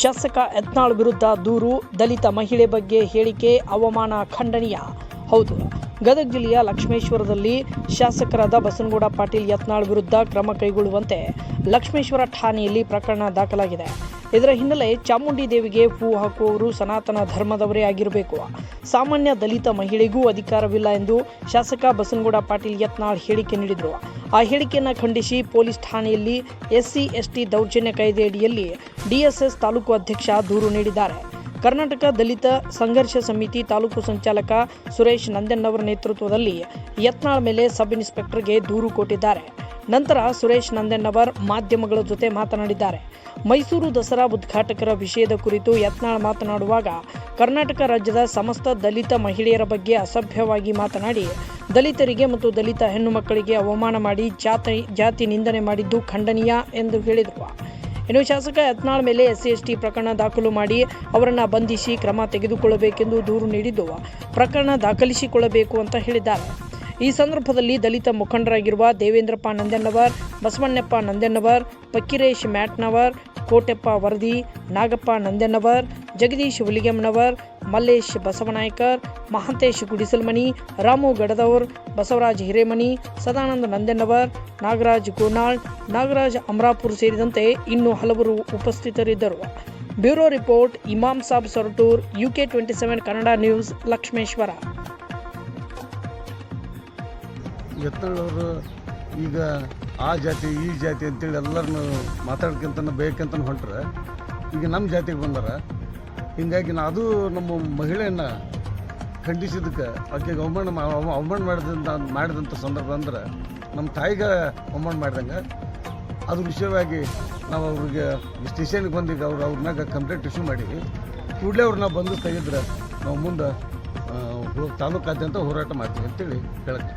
ಶಾಸಕ ಯತ್ನಾಳ್ ವಿರುದ್ಧ ದೂರು, ದಲಿತ ಮಹಿಳೆ ಬಗ್ಗೆ ಹೇಳಿಕೆ, ಅವಮಾನ ಖಂಡನೀಯ. ಹೌದು, ಗದಗ ಜಿಲ್ಲೆಯ ಲಕ್ಷ್ಮೇಶ್ವರದಲ್ಲಿ ಶಾಸಕರಾದ ಬಸನಗೌಡ ಪಾಟೀಲ್ ಯತ್ನಾಳ್ ವಿರುದ್ಧ ಕ್ರಮ ಕೈಗೊಳ್ಳುವಂತೆ ಲಕ್ಷ್ಮೇಶ್ವರ ಠಾಣೆಯಲ್ಲಿ ಪ್ರಕರಣ ದಾಖಲಾಗಿದೆ. ಇದರ ಹಿನ್ನೆಲೆ ಚಾಮುಂಡಿ ದೇವಿಗೆ ಹೂ ಹಾಕುವವರು ಸನಾತನ ಧರ್ಮದವರೇ ಆಗಿರಬೇಕು. ಸಾಮಾನ್ಯ ದಲಿತ ಮಹಿಳೆಗೂ ಅಧಿಕಾರವಿಲ್ಲ ಎಂದು ಶಾಸಕ ಬಸನಗೌಡ ಪಾಟೀಲ್ ಯತ್ನಾಳ್ ಹೇಳಿಕೆ ನೀಡಿದರು. ಆ ಹೇಳಿಕೆಯನ್ನು ಖಂಡಿಸಿ ಪೊಲೀಸ್ ಠಾಣೆಯಲ್ಲಿ ಎಸ್ಸಿ, ಎಸ್ಟಿ ದೌರ್ಜನ್ಯ ಕಾಯ್ದೆಯಡಿಯಲ್ಲಿ ಡಿಎಸ್ಎಸ್ ತಾಲೂಕು ಅಧ್ಯಕ್ಷ ದೂರು ನೀಡಿದ್ದಾರೆ. ಕರ್ನಾಟಕ ದಲಿತ ಸಂಘರ್ಷ ಸಮಿತಿ ತಾಲೂಕು ಸಂಚಾಲಕ ಸುರೇಶ್ ನಂದಣ್ಣವರ ನೇತೃತ್ವದಲ್ಲಿ ಯತ್ನಾಳ್ ಮೇಲೆ ಸಬ್ ಇನ್ಸ್ಪೆಕ್ಟರ್ಗೆ ದೂರು ಕೊಟ್ಟಿದ್ದಾರೆ. ನಂತರ ಸುರೇಶ್ ನಂದಣ್ಣವರ್ ಮಾಧ್ಯಮಗಳ ಜೊತೆ ಮಾತನಾಡಿದ್ದಾರೆ. ಮೈಸೂರು ದಸರಾ ಉದ್ಘಾಟಕರ ವಿಷಯದ ಕುರಿತು ಯತ್ನಾಳ್ ಮಾತನಾಡುವಾಗ ಕರ್ನಾಟಕ ರಾಜ್ಯದ ಸಮಸ್ತ ದಲಿತ ಮಹಿಳೆಯರ ಬಗ್ಗೆ ಅಸಭ್ಯವಾಗಿ ಮಾತನಾಡಿ, ದಲಿತರಿಗೆ ಮತ್ತು ದಲಿತ ಹೆಣ್ಣು ಮಕ್ಕಳಿಗೆ ಅವಮಾನ ಮಾಡಿ ಜಾತಿ ಜಾತಿ ನಿಂದನೆ ಮಾಡಿದ್ದು ಖಂಡನೀಯ ಎಂದು ಹೇಳಿದರು. ಇನ್ನು ಶಾಸಕ ಯತ್ನಾಳ್ ಮೇಲೆ ಎಸ್ಸಿ ಎಸ್ಟಿ ಪ್ರಕರಣ ದಾಖಲು ಮಾಡಿ ಅವರನ್ನು ಬಂಧಿಸಿ ಕ್ರಮ ತೆಗೆದುಕೊಳ್ಳಬೇಕೆಂದು ದೂರು ನೀಡಿದ್ದು, ಪ್ರಕರಣ ದಾಖಲಿಸಿಕೊಳ್ಳಬೇಕು ಅಂತ ಹೇಳಿದ್ದಾರೆ. ಈ ಸಂದರ್ಭದಲ್ಲಿ ದಲಿತ ಮುಖಂಡರಾಗಿರುವ ದೇವೇಂದ್ರಪ್ಪ ನಂದೆನ್ನವರ್, ಬಸವಣ್ಣಪ್ಪ ನಂದೆನ್ನವರ್, ಪಕ್ಕಿರೇಶ್ ಮ್ಯಾಟ್ನವರ್, ಕೋಟೆಪ್ಪ ವರದಿ, ನಾಗಪ್ಪ ನಂದೆನ್ನವರ್, ಜಗದೀಶ್ ಹುಲಿಗೆಮ್ಮನವರ್, ಮಲ್ಲೇಶ್ ಬಸವನಾಯ್ಕರ್, ಮಹಂತೇಶ್ ಗುಡಿಸಲ್ಮನಿ ರಾಮು ಗಡದವರ್, ಬಸವರಾಜ್ ಹಿರೇಮನಿ ಸದಾನಂದ ನಂದೆನ್ನವರ್, ನಾಗರಾಜ್ ಗೋನಾಳ್, ನಾಗರಾಜ್ ಅಮರಾಪುರ್ ಸೇರಿದಂತೆ ಇನ್ನೂ ಹಲವರು ಉಪಸ್ಥಿತರಿದ್ದರು. Bureau report, Imam Sab Soratur, UK twenty seven Kannada news, Lakshmeshwar. ಯತ್ನಾಳವರು ಈಗ ಆ ಜಾತಿ, ಈ ಜಾತಿ ಅಂತೇಳಿ ಎಲ್ಲರನ್ನು ಮಾತಾಡ್ಕಂತ ಬೇಕಂತ ಹೊಂಟ್ರೆ ಈಗ ನಮ್ಮ ಜಾತಿಗೆ ಬಂದಾರ. ಹೀಗಾಗಿ ನಾ ಅದು ನಮ್ಮ ಮಹಿಳೆಯನ್ನು ಖಂಡಿಸಿದ್ದಕ್ಕೆ ಆಕೆಗೆ ಅವಮಾನ ಅವಮಾನ ಮಾಡಿದಂಥ ಮಾಡಿದಂಥ ಸಂದರ್ಭ ಅಂದ್ರೆ ನಮ್ಮ ತಾಯಿಗೆ ಅವಮಾನ ಮಾಡಿದಂಗೆ. ಅದ್ರ ವಿಷಯವಾಗಿ ನಾವು ಅವ್ರಿಗೆ ಸ್ಟೇಷನ್ಗೆ ಬಂದೀಗ ಅವ್ರು ಅವ್ರ ಮ್ಯಾಗ ಕಂಪ್ಲೇಂಟ್ ಇಶ್ಯೂ ಮಾಡೀವಿ ಕೂಡಲೇ ಅವ್ರನ್ನ ಬಂದು ತೆಗೆದ್ರೆ ನಾವು ಮುಂದೆ ತಾಲೂಕಾದ್ಯಂತ ಹೋರಾಟ ಮಾಡ್ತೀವಿ ಅಂತೇಳಿ ಹೇಳಕ್ಕೆ